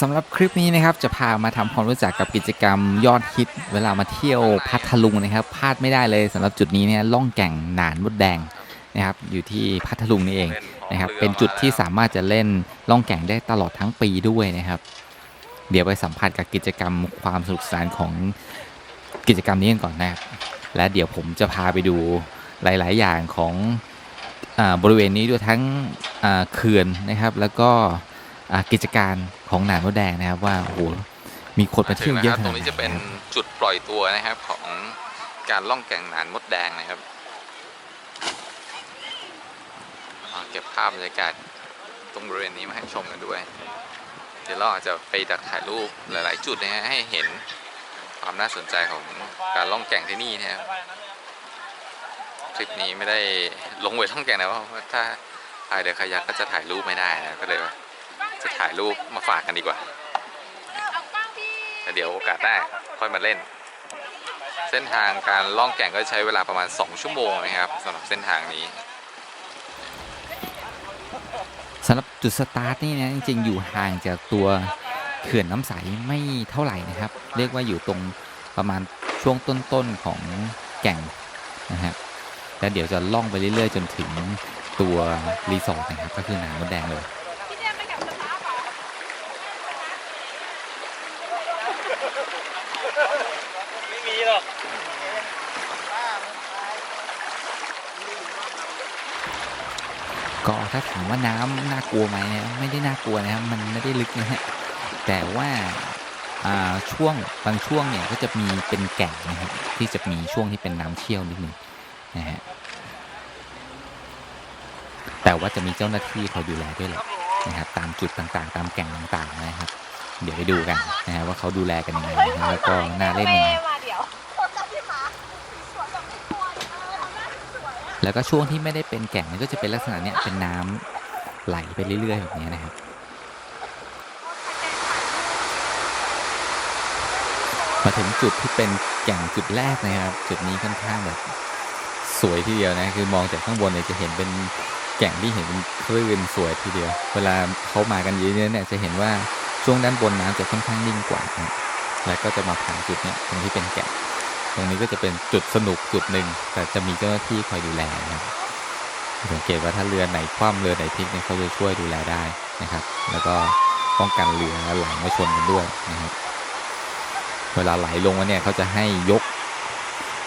สำหรับคลิปนี้นะครับจะพามาทำความรู้จักกับกิจกรรมยอดฮิต เวลามาเที่ยวพัทลุงนะครับพลาดไม่ได้เลยสำหรับจุดนี้เนี่ยล่องแก่งหนานมดแดงนะครับอยู่ที่พัทลุงนี่เองนะครับเป็นจุดที่สามารถจะเล่นล่องแก่งได้ตลอดทั้งปีด้วยนะครับ เดี๋ยวไปสัมผัสกับกิจกรรมความสนุกสนานของกิจกรรมนี้กันก่อนนะครับและเดี๋ยวผมจะพาไปดูหลาย ๆ อย่างของอาบริเวณนี้ด้วยทั้งอ่าเขื่อนนะครับแล้วก็ กิจการของหนานมดแดงนะครับว่าโอ้โหมีคนมาเที่ยวเยอะขตรนาดงไหนนี้จะเป็นครับจุดปล่อยตัวนะครับของการล่องแก่งหนานมดแดงนะครับอ่าเก็บภาพบรรยากาศตรงบริเวณนี้มาให้ชมกันด้วย เดี๋ยวเราอาจจะไปดักถ่ายรูปหลาย ๆ จุดนะฮะให้เห็นความน่าสนใจของการล่องแก่งที่นี่นะครับคลิปนี้ไม่ได้ลงไว้ล่องแก่งนะเพราะว่าถ้าถ่ายเดี๋ยวขยักก็จะถ่ายรูปไม่ได้นะก็เลยว่า จะถ่ายรูปมาฝากกันดีกว่าแต่เดี๋ยวโอกาสได้ค่อยมาเล่น เส้นทางการล่องแก่งก็ใช้เวลาประมาณ 2 ชั่วโมงนะครับสำหรับเส้นทางนี้สำหรับจุดสตาร์ทนี่นะจริงๆอยู่ห่างจากตัวเขื่อนน้ำใสไม่เท่าไหร่นะครับ เรียกว่าอยู่ตรงประมาณช่วงต้นๆของแก่งนะครับแล้วเดี๋ยวจะล่องไปเรื่อยๆ จนถึงตัวรีสอร์ทนะครับ ก็คือหนานมดแดงเลย พี่เจมไปกับสตาฟเหรอ ไม่มีหรอก ก็ถ้าถามว่าน้ำน่ากลัวไหมนะไม่ได้น่ากลัวนะครับมันไม่ได้ลึกนะฮะแต่ว่าช่วงบางช่วงเนี่ยก็จะมีเป็นแก่งนะครับที่จะมีช่วงที่เป็นน้ำเชี่ยวนิดนึงนะฮะแต่ว่าจะมีเจ้าหน้าที่คอยดูแลด้วยแหละนะครับตามจุดต่างๆ ตามแก่งต่างๆนะครับ เดี๋ยวไปดูกันนะฮะว่าเขาดูแลกันยังไงแล้วก็น่าเล่นยังไง มาเดี๋ยว แล้วก็ช่วงที่ไม่ได้เป็นแก่งมันก็จะเป็นลักษณะเนี้ยเป็นน้ำไหลไปเรื่อยๆแบบนี้นะครับ มาถึงจุดที่เป็นแก่งจุดแรกนะครับ จุดนี้ค่อนข้างแบบสวยทีเดียวนะคือมองจากข้างบนเนี่ยจะเห็นเป็นแก่งที่เห็นเป็นคลื่นสวยทีเดียว เวลาเขามากันเยอะๆเนี่ยจะเห็นว่าช่วงด้านบนน้ำจะค่อนข้างนิ่งกว่านะแล้วก็จะมาผ่านจุดเนี้ยตรงที่เป็นแก่ง ตรงนี้ก็จะเป็นจุดสนุกจุดหนึ่ง แต่จะมีเจ้าหน้าที่คอยดูแลนะครับสังเกตว่าถ้าเรือไหนคว่ำเรือไหนพลิกเนี่ยเขาจะช่วยดูแลได้นะครับ แล้วก็ป้องกันเรือไหลไมาชนกันด้วยนะครับ เวลาไหลลงมาเนี่ยเขาจะให้ยก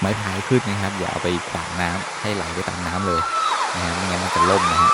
ไม้พายขึ้นนะครับ อย่าเอาไปขวางน้ำให้ไหลไปตามน้ำเลยนะฮะไม่งั้นมันจะล่มนะฮะ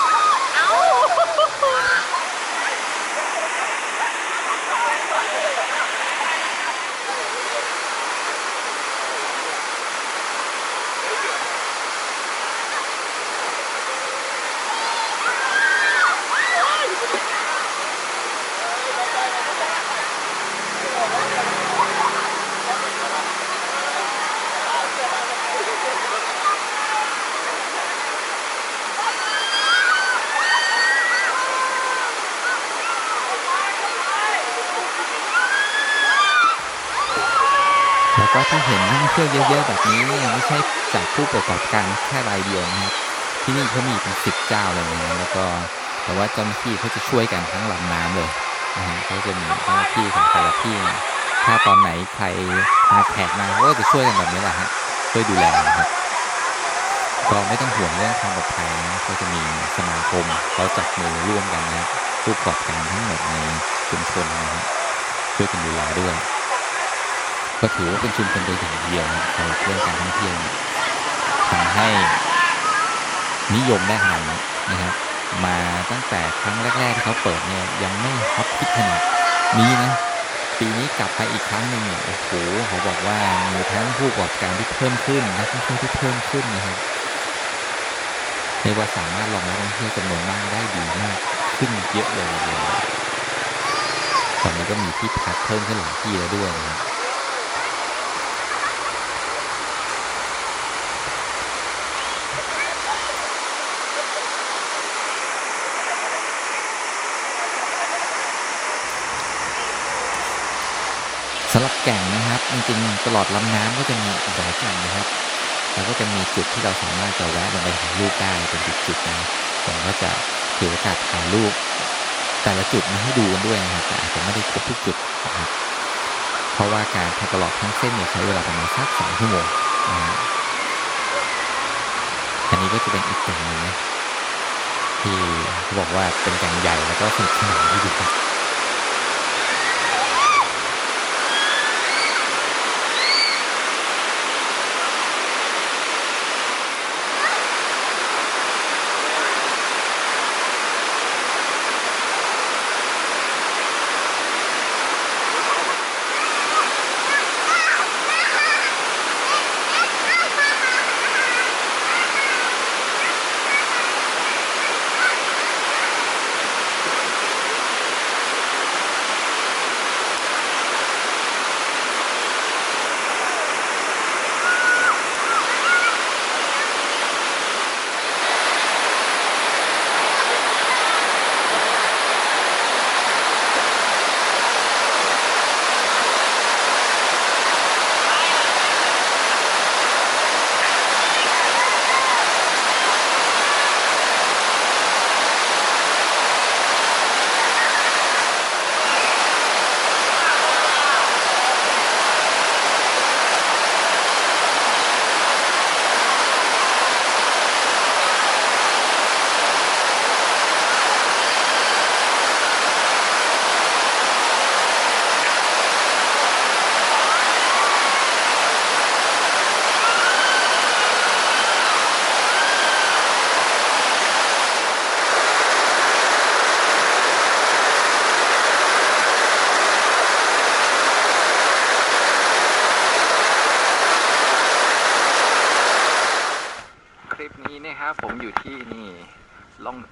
แล้ วก็ถ้าเห็นนักท่องเที่ยวเยอะๆแบบนี้ไม่ใช่จากผู้ประกอบการแค่รายเดียวนะครับ ที่นี่เขามีเป็นสิบเจ้าเลยนะแล้วก็แต่ว่าเจ้าหน้าที่เขาจะช่วยกันทั้งลำน้ำเลยนะฮะเขาจะมีเจ้าหน้าที่ของแต่ละที่ ถ้าตอนไหนใครพาแขกมาก็จะช่วยกันแบบนี้แหละฮะช่วยดูแลนะครับก็ไม่ต้องห่วงเรื่องความปลอดภัยนะเขาจะมีสมาคมเขาจับมือร่วมกันนะครับผู้ประกอบการทั้งหมดในชุมชนนะฮะช่วยกันดูแลด้วย ก็ถือว่าเป็นชุมชนตัวอย่างเดียวนะสำหรับเรื่องการท่องเที่ยวทำให้นิยมได้ขนาดนี้นะครับ มาตั้งแต่ครั้งแรก ๆ ที่เขาเปิดเนี่ยยังไม่ฮอตฮิตขนาดนี้นะปีนี้กลับไปอีกครั้งหนึ่งเนี่ยโอ้โหเขาบอกว่ามีทั้งผู้ประกอบการที่เพิ่มขึ้นนักท่องเที่ยวที่เพิ่มขึ้นนะครับเรียกว่าสามารถรองรับนักท่องเที่ยวจำนวนมากได้ดีมากขึ้นเยอะเลยเดียตอนนี้ก็มีที่พักเพิ่มขึ้นหลายที่แล้วด้วยนะครับ สำหรับแก่งนะครับ จริงๆตลอดลำน้ำก็จะมีหลายแก่งนะครับแล้วก็จะมีจุดที่เราสามารถจะแวะลงไปถ่ายรูปได้เป็นจุดๆนะผมก็จะถือโอกาสถ่ายรูปแต่ละจุดมาให้ดูกันด้วยนะครับแต่อาจจะไม่ได้ครบทุกจุดนะครับเพราะว่าการทำตลอดทั้งเส้นเนี่ยใช้เวลาประมาณสักสองชั่วโมงนะฮะอันนี้ก็จะเป็นอีกแก่งหนึ่งนะที่เขาบอกว่าเป็นแก่งใหญ่แล้วก็สนุกสนานที่ดีครับ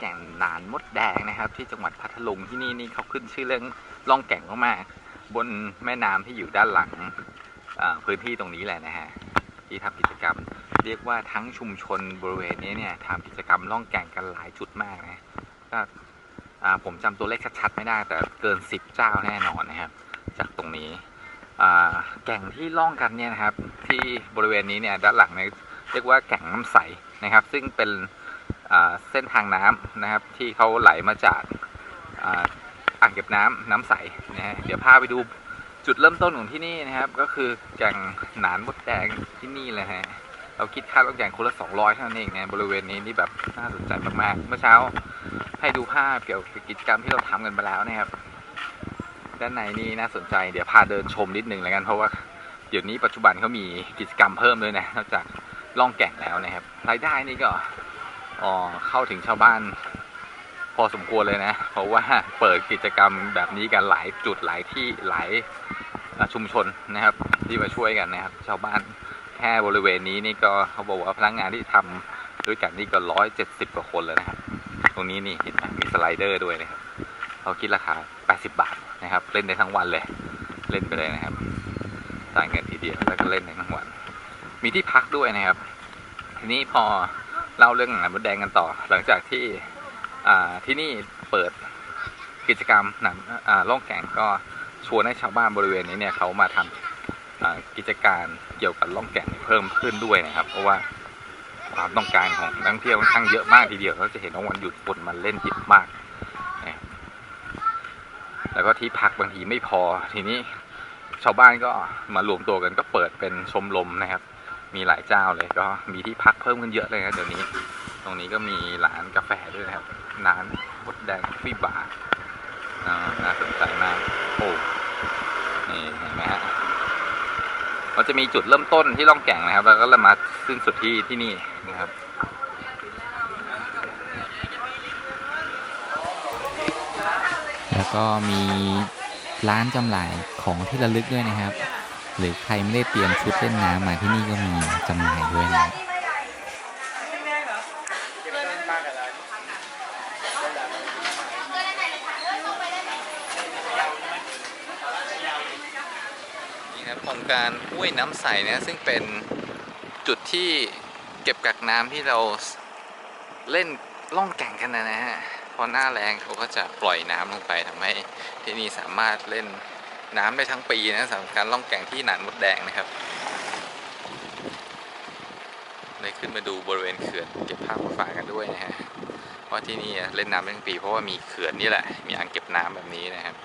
ก่งหนานมดแดงนะครับ ที่จังหวัดพัทลุงที่นี่นี่เขาขึ้นชื่อเรื่องล่องแก่งมากๆบนแม่น้ำที่อยู่ด้านหลังพื้นที่ตรงนี้แหละนะฮะที่ทำกิจกรรม เรียกว่าทั้งชุมชนบริเวณนี้เนี่ยทำกิจกรรมล่องแก่งกันหลายจุดมากนะก็ผมจำตัวเลขชัดๆไม่ได้แต่เกิน 10 เจ้าแน่นอนนะครับ จากตรงนี้แก่งที่ล่องกันเนี่ยนะครับ ที่บริเวณนี้เนี่ยด้านหลังเนี่ยเรียกว่าแก่งน้ำใสนะครับ ซึ่งเป็น เส้นทางน้ำนะครับ ที่เขาไหลมาจากอ่างเก็บน้ำน้ำใสนะฮะเดี๋ยวพาไปดูจุดเริ่มต้นของที่นี่นะครับ ก็คือแก่งหนานมดแดงที่นี่เลยฮะเราคิดค่าล่องแก่งคนละ200เท่านั้นเองนะบริเวณนี้นี่แบบน่าสนใจมากๆเมื่อเช้าให้ดูภาพเกี่ยวกับกิจกรรมที่เราทำกันไปแล้วนะครับ ด้านในนี่น่าสนใจเดี๋ยวพาเดินชมนิดนึงแล้วกันเพราะว่าเดี๋ยวนี้ปัจจุบันเขามีกิจกรรมเพิ่มด้วยนะนอกจากล่องแก่งแล้วนะครับรายได้นี่ก็ อ๋อเข้าถึงชาวบ้าน พอสมควรเลยนะ เพราะว่าเปิดกิจกรรมแบบนี้กันหลายจุดหลายที่หลายชุมชนนะครับ ที่มาช่วยกันนะครับ ชาวบ้านแค่บริเวณนี้นี่ก็เขาบอกว่าพนักงานที่ทำด้วยกันนี่ก็ร้อยเจ็ดสิบกว่าคนแล้วนะครับ ตรงนี้นี่เห็นไหมมีสไลเดอร์ด้วยนะครับเขาคิดราคา80บาทนะครับ เล่นได้ทั้งวันเลย เล่นไปเลยนะครับจ่ายเงินทีเดียวแล้วก็เล่นได้ทั้งวัน มีที่พักด้วยนะครับ ทีนี้พอ เล่าเรื่องหนังมดแดงกันต่อ หลังจากที่ที่นี่เปิดกิจกรรมหนังล่องแก่งก็ชวนให้ชาวบ้านบริเวณนี้เนี่ยเขามาทำอ่ากิจการเกี่ยวกับล่องแก่งเพิ่มขึ้นด้วยนะครับ เพราะว่าความต้องการของนักท่องเที่ยวค่อนข้างเยอะมากทีเดียวเราจะเห็นว่าวันหยุดคนมันเล่นเยอะมากแล้วก็ที่พักบางทีไม่พอทีนี้ชาวบ้านก็มารวมตัวกันก็เปิดเป็นชมรมนะครับ มีหลายเจ้าเลยก็มีที่พักเพิ่มขึ้นเยอะเลยนะเดี๋ยวนี้ ตรงนี้ก็มีร้านกาแฟด้วยนะครับร้านมดแดงฟีบาร์อ่าน่าสนใจมากโอ้นี่เห็นไหมฮะเราจะมีจุดเริ่มต้นที่ล่องแก่งนะครับ แล้วก็มาสิ้นสุดที่ที่นี่นะครับแล้วก็มีร้านจำหน่ายของที่ระลึกด้วยนะครับ หรือใครไม่ได้เตรียมชุดเล่นน้ำมาที่นี่ก็มีจำหน่ายด้วยนะนี่ครับโครงการห้วยน้ำใสนะซึ่งเป็นจุดที่เก็บกักน้ำที่เราเล่นล่องแก่งกันนะนะฮะพอหน้าแรงเขาก็จะปล่อยน้ำลงไปทำให้ที่นี่สามารถเล่น น้ำได้ทั้งปีนะสำหรับการล่องแก่งที่หนานมดแดงนะครับได้ขึ้นมาดูบริเวณเขื่อนเก็บภาพมาฝากกันด้วยนะฮะว่าที่นี่เล่นน้ำได้ทั้งปีเพราะว่ามีเขื่อนนี่แหละมีอ่างเก็บน้ำแบบนี้นะครับ